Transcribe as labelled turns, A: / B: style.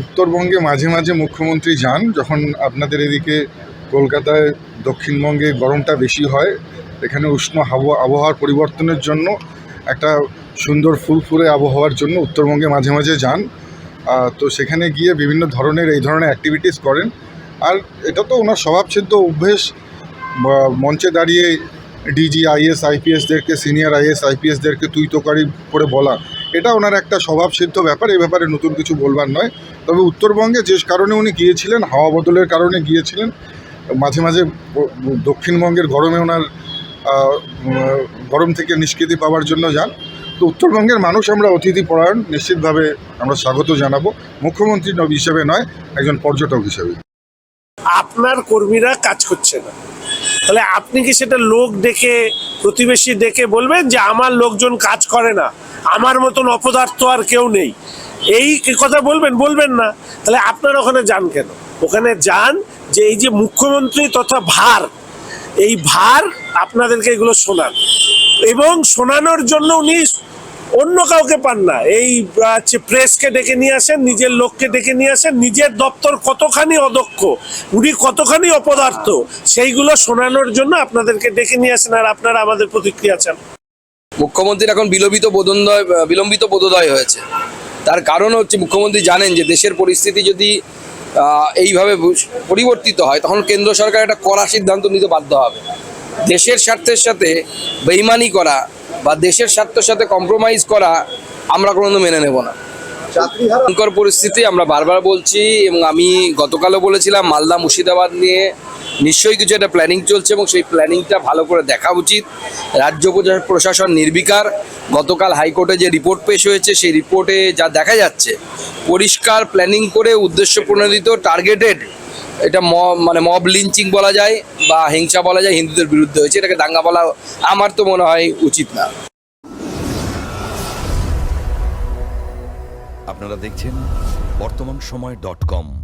A: উত্তরবঙ্গে মাঝে মাঝে মুখ্যমন্ত্রী যান, যখন আপনাদের এদিকে কলকাতায় দক্ষিণবঙ্গে গরমটা বেশি হয়, এখানে উষ্ণ হাওয়া আবহাওয়ার পরিবর্তনের জন্য, একটা সুন্দর ফুরফুরে আবহাওয়ার জন্য উত্তরবঙ্গে মাঝে মাঝে যান। তো সেখানে গিয়ে বিভিন্ন ধরনের, এই ধরনের অ্যাক্টিভিটিস করেন। আর এটা তো ওনার স্বভাবসিদ্ধ অভ্যেস। মঞ্চে দাঁড়িয়ে ডিজি আইএস আইপিএসদেরকে সিনিয়র আইএস আইপিএসদেরকে তুই তোকারি করে বলা এটা ওনার একটা স্বভাবসিদ্ধ ব্যাপার, এই ব্যাপারে নতুন কিছু বলবার নয়। তবে উত্তরবঙ্গে যে কারণে উনি গিয়েছিলেন, হাওয়া বদলের কারণে গিয়েছিলেন, মাঝে মাঝে দক্ষিণবঙ্গের গরমে ওনার গরম থেকে নিষ্কৃতি পাওয়ার জন্য যান। তো উত্তরবঙ্গের মানুষ আমরা অতিথি পরায়ণ, নিশ্চিতভাবে আমরা স্বাগত জানাব। মুখ্যমন্ত্রী হিসেবে নয়, একজন পর্যটক হিসেবে।
B: আপনার কর্মীরা কাজ করছে না। তাহলে আপনি কি সেটা লোক ডেকে প্রতিবেশী ডেকে বলবেন যে আমার লোকজন কাজ করে না? আমার মতন অপদার্থ আর কেউ নেই। এই কথা বলবেন? বলবেন না। তাহলে আপনার ওখানে যান কেন? ওখানে যান যে এই যে মুখ্যমন্ত্রী তথা ভার, এই ভার আপনাদেরকে এগুলো শোনান। এবং শোনানোর জন্য উনি অন্য কাউকে পান না। এই হচ্ছে প্রেসকে ডেকে নিয়ে আসেন, নিজের লোককে ডেকে নিয়ে আসেন, নিজের দপ্তর কতখানি অদক্ষ, উনি কতখানি অপদার্থ, সেইগুলো শোনানোর জন্য আপনাদেরকে ডেকে নিয়ে আসেন আর আপনারা আমাদের প্রতিক্রিয়া চান।
C: মুখ্যমন্ত্রীর এখন বিলম্বিত বোধোদয় বিলম্বিত বোধোদয় হয়েছে। তার কারণ হচ্ছে মুখ্যমন্ত্রী জানেন যে দেশের পরিস্থিতি যদি এইভাবে পরিবর্তিত হয়, তখন কেন্দ্র সরকার একটা কড়া সিদ্ধান্ত নিতে বাধ্য হবে। দেশের স্বার্থের সাথে বেইমানি করা বা দেশের স্বার্থের সাথে কম্প্রোমাইজ করা আমরা কোনোদিন মেনে নেব না। ভয়ঙ্কর পরিস্থিতি, আমরা বারবার বলছি এবং আমি গতকালও বলেছিলাম, মালদা মুর্শিদাবাদ নিয়ে নিশ্চয়ই কিছু একটা প্ল্যানিং চলছে এবং সেই প্ল্যানিংটা ভালো করে দেখা উচিত। রাজ্য প্রশা- প্রশাসন নির্বিকার। গতকাল হাইকোর্টে যে রিপোর্ট পেশ হয়েছে, সেই রিপোর্টে যা দেখা যাচ্ছে, পরিষ্কার প্ল্যানিং করে উদ্দেশ্য প্রণোদিত টার্গেটেড এটা মানে মব লিঞ্চিং বলা যায় বা হিংসা বলা যায়, হিন্দুদের বিরুদ্ধে হয়েছে। এটাকে দাঙ্গা বলা আমার তো মনে হয় উচিত না।
D: আপনারা দেখছেন বর্তমান সময় ডট কম।